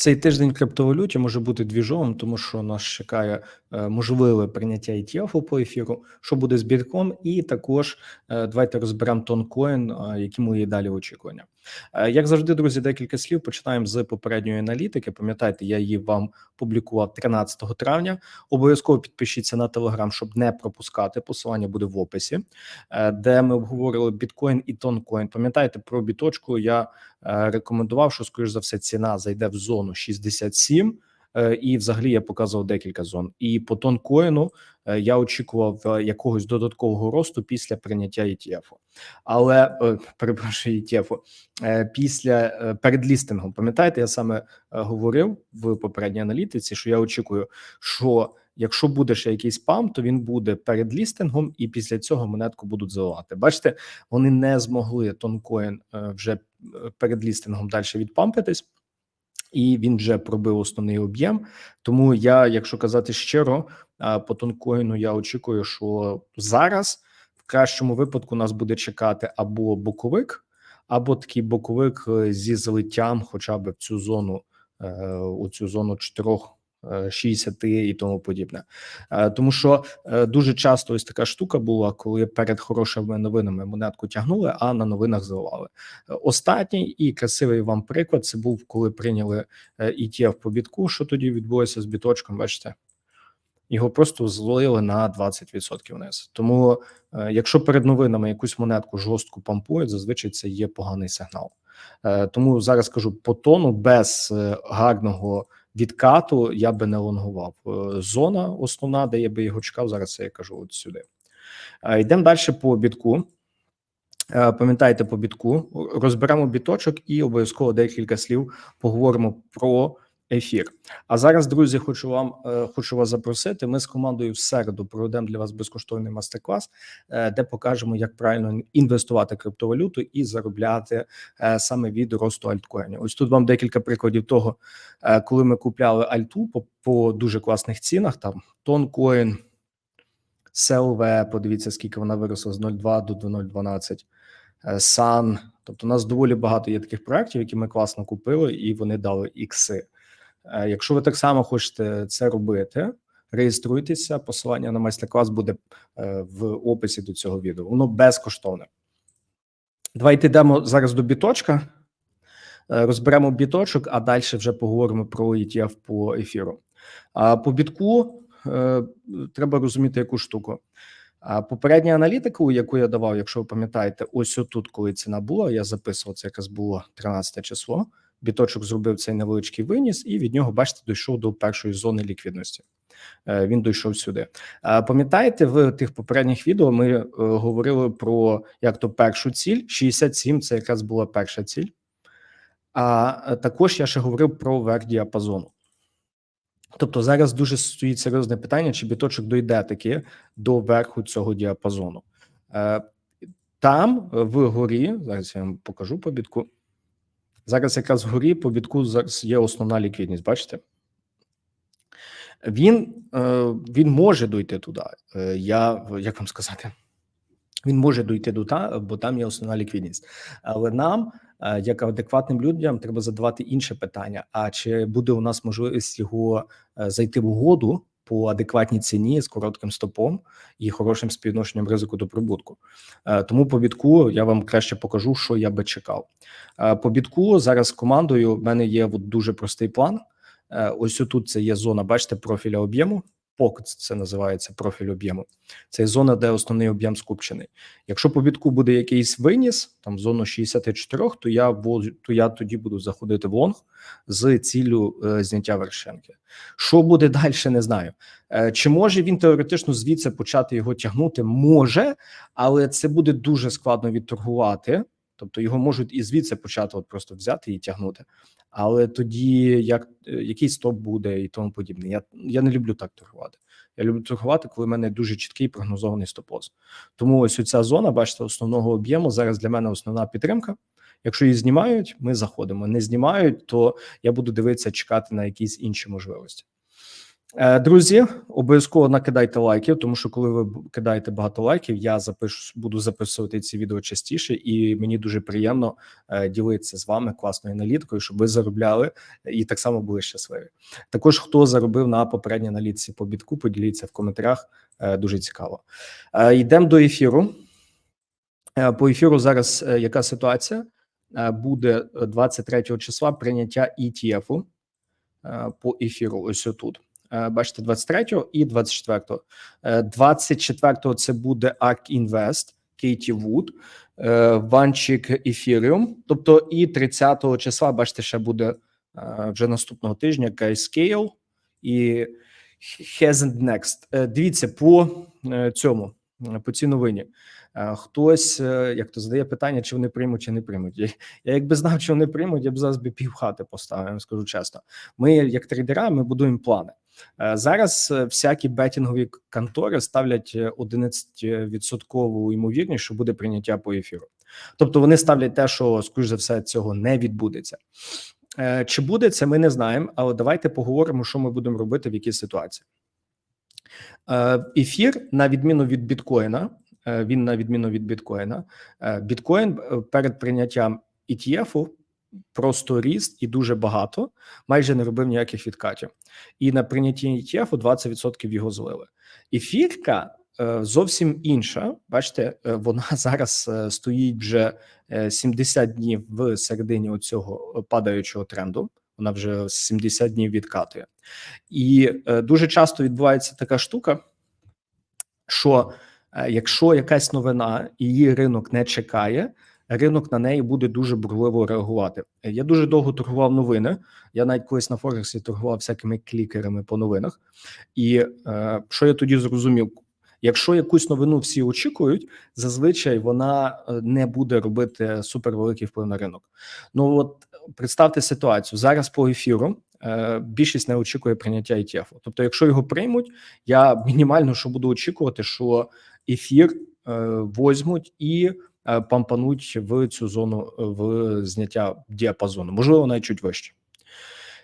Цей тиждень в криптовалюті може бути двіжовим, тому що нас чекає е, можливе прийняття ETF по ефіру, що буде з бітком, і також е, давайте розберемо тонкоін, е, які мої далі очікування. Е, як завжди, друзі, декілька слів. Починаємо з попередньої аналітики. Пам'ятайте, я її вам публікував 13 травня. Обов'язково підпишіться на телеграм, щоб не пропускати. Посилання буде в описі, е, де ми обговорили біткоін і тонкоін. Пам'ятаєте про біточку? Я е, рекомендував, що скоріш за все ціна зайде в зону 67, е, і взагалі я показував декілька зон. І по тонкоїну е, я очікував е, якогось додаткового росту після прийняття ETF. Але е, перепрошую ETF, е, після е, перед лістингом, пам'ятаєте, я саме е, говорив в попередній аналітиці, що я очікую, що якщо буде ще якийсь пам, то він буде перед лістингом, і після цього монетку будуть заливати. Бачите, вони не змогли тонкоін е, вже е, перед лістингом далі відпампитись. І він вже пробив основний об'єм. Тому я, якщо казати щиро, по тонкоїну я очікую, що зараз в кращому випадку нас буде чекати або боковик, або такий боковик е, зі злиттям, хоча б в цю зону, е, у цю зону 4 е, 60 і тому подібне, Е, тому що е, дуже часто ось така штука була, коли перед хорошими новинами монетку тягнули, а на новинах заливали. Е, Останній і красивий вам приклад це був, коли прийняли е, ETF по бітку. Що тоді відбулося з біточком? Бачите, його просто злили на 20% вниз. Тому, е, якщо перед новинами якусь монетку жорстко пампують, зазвичай це є поганий сигнал. Е, Тому зараз кажу по тону без е, гарного відкату я би не лонгував. Е, Зона основна, де я би його чекав. Зараз це я кажу от сюди. Е, Йдемо далі по бітку. Е, Пам'ятайте по бітку, розберемо біточок і обов'язково декілька слів поговоримо про ефір. А зараз, друзі, хочу вам е, хочу вас запросити. Ми з командою в середу проведемо для вас безкоштовний мастер-клас, е, де покажемо, як правильно інвестувати криптовалюту і заробляти е, саме від росту альткоїнів. Ось тут вам декілька прикладів того, коли ми купляли альту по, по дуже класних цінах. Там тонкоін, СЛВ, подивіться, скільки вона виросла з 0,2 до 0,12. Е, Сан. Тобто, у нас доволі багато є таких проєктів, які ми класно купили, і вони дали ікси. Е, Якщо ви так само хочете це робити, реєструйтеся. Посилання на майстер-клас буде е, в описі до цього відео. Воно безкоштовне. Давайте йдемо зараз до біточка. Е, Розберемо біточок, а далі вже поговоримо про ETF по ефіру. А по бітку треба розуміти яку штуку. А попередня аналітика, яку я давав, якщо ви пам'ятаєте, ось отут, коли ціна була, я записував це якраз було 13 число. Біточок зробив цей невеличкий виніс, і від нього, бачите, дійшов до першої зони ліквідності. Е, Він дійшов сюди. Пам'ятаєте, в тих попередніх відео ми е, говорили про як то першу ціль. 67 це якраз була перша ціль. А е, також я ще говорив про верх діапазону. Тобто зараз дуже стоїть серйозне питання, чи біточок дойде таки до верху цього діапазону. Е, Там е, вгорі, зараз я вам покажу по бітку. Зараз якраз вгорі по бітку зараз є основна ліквідність. Бачите? Він, е, він може дойти туди. Е, Я як вам сказати, він може дойти до та, бо там є основна ліквідність. Але нам, е, як адекватним людям, треба задавати інше питання: а чи буде у нас можливість його зайти в угоду по адекватній ціні з коротким стопом і хорошим співвідношенням ризику до прибутку? Е, Тому по бітку я вам краще покажу, що я би чекав. Е, По бітку зараз з командою в мене є от дуже простий план. Е, Ось тут це є зона, бачите, профіля об'єму. Pocket це називається профіль об'єму. Це зона, де основний об'єм скупчений. Якщо по бітку буде якийсь виніс, там зону 64, то я то я тоді буду заходити в лонг з ціллю е, зняття вершинки. Що буде далі, не знаю. Е, чи може він теоретично звідси почати його тягнути? Може, але це буде дуже складно відторгувати. Тобто його можуть і звідси почати от просто взяти і тягнути. Але тоді як е, який стоп буде і тому подібне. Я я не люблю так торгувати. Я люблю торгувати, коли в мене дуже чіткий прогнозований стоп-лосс. Тому ось ця зона, бачите, основного об'єму зараз для мене основна підтримка. Якщо її знімають, ми заходимо. Не знімають, то я буду дивитися, чекати на якісь інші можливості. Е, Друзі, обов'язково накидайте лайків, тому що коли ви кидаєте багато лайків, я запишу, буду записувати ці відео частіше, і мені дуже приємно е, ділитися з вами класною аналіткою, щоб ви заробляли і так само були щасливі. Також хто заробив на попередній аналітиці по бітку, поділіться в коментарях. е, Дуже цікаво. Е, Йдемо до ефіру. Е, По ефіру зараз е, яка ситуація? Е, Буде е, 23 числа прийняття ETF е, по ефіру. Ось отут. Е, Бачите, 23 і 24. Е, 24 це буде ARK Invest, Кейті Вуд, е, Ванчик Ethereum. Тобто, і 30 числа, бачите, ще буде е, вже наступного тижня Scale і Hasn't Next. Е, Дивіться по е, цьому, е, по цій новині. Е, Хтось е, як то задає питання, чи вони приймуть, чи не приймуть. Я, якби знав, що вони приймуть, я б зараз би півхати поставив. Я вам скажу чесно. Ми, як трейдера, ми будуємо плани. Е, Зараз е, всякі бетінгові контори ставлять е, 11% ймовірність, що буде прийняття по ефіру. Тобто вони ставлять те, що скоріш за все цього не відбудеться. Е, Чи буде це, ми не знаємо, але давайте поговоримо, що ми будемо робити в якій ситуації. Е, Ефір, на відміну від біткоїна, е, він на відміну від біткоїна. е, Біткоін е, перед прийняттям ETF просто ріс і дуже багато, майже не робив ніяких відкатів. І на прийнятті ETF 20% його злили. Ефірка е, зовсім інша. Бачите, е, вона зараз е, стоїть вже е, 70 днів в середині оцього падаючого тренду. Вона вже 70 днів відкатує. І дуже часто відбувається така штука, що якщо якась новина її ринок не чекає, ринок на неї буде дуже бурливо реагувати. Я дуже довго торгував новини. Я навіть колись на Форексі торгував всякими клікерами по новинах. І е, що я тоді зрозумів? Якщо якусь новину всі очікують, зазвичай вона е, не буде робити супервеликий вплив на ринок. Ну от представте ситуацію зараз по ефіру. е, Більшість не очікує прийняття ETF. Тобто, якщо його приймуть, я мінімально що буду очікувати, що ефір е, возьмуть і пампануть в цю зону е, в зняття діапазону, можливо, навіть чуть вище,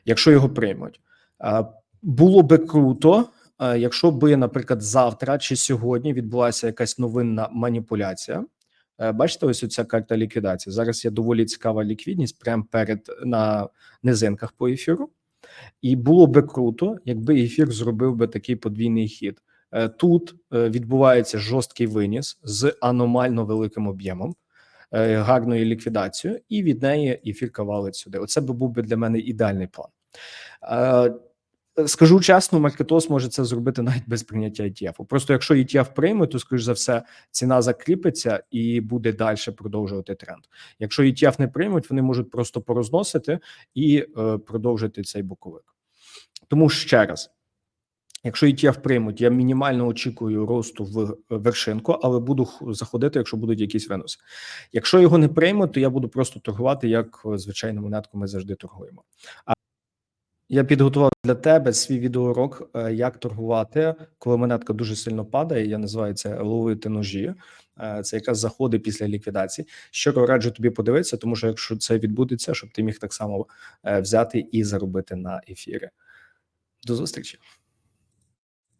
якщо його приймуть. Е, Було би круто, е, якщо би, наприклад, завтра чи сьогодні відбулася якась новинна маніпуляція. Е, Бачите, ось ця карта ліквідації. Зараз є доволі цікава ліквідність прямо перед на низинках по ефіру. І було би круто, якби ефір зробив би такий подвійний хід. Е, Тут е, відбувається жорсткий виніс з аномально великим об'ємом, е, гарною ліквідацією, і від неї ефір валить сюди. Оце би був би для мене ідеальний план. Скажу чесно, Маркетос може це зробити навіть без прийняття ETF. Просто якщо ETF прийме, то скоріш за все ціна закріпиться і буде далі продовжувати тренд. Якщо ETF не приймуть, вони можуть просто порозносити і продовжити цей боковик. Тому ще раз, якщо ETF приймуть, я мінімально очікую росту в вершинку, але буду заходити, якщо будуть якісь виноси. Якщо його не приймуть, то я буду просто торгувати, як е, звичайну монетку ми завжди торгуємо. А я підготував для тебе свій відеоурок, е, як торгувати, коли монетка дуже сильно падає. Я називаю це ловити ножі. Е, Це якраз заходи після ліквідації. Щиро раджу тобі подивитися, тому що якщо це відбудеться, щоб ти міг так само е, взяти і заробити на ефірі. До зустрічі.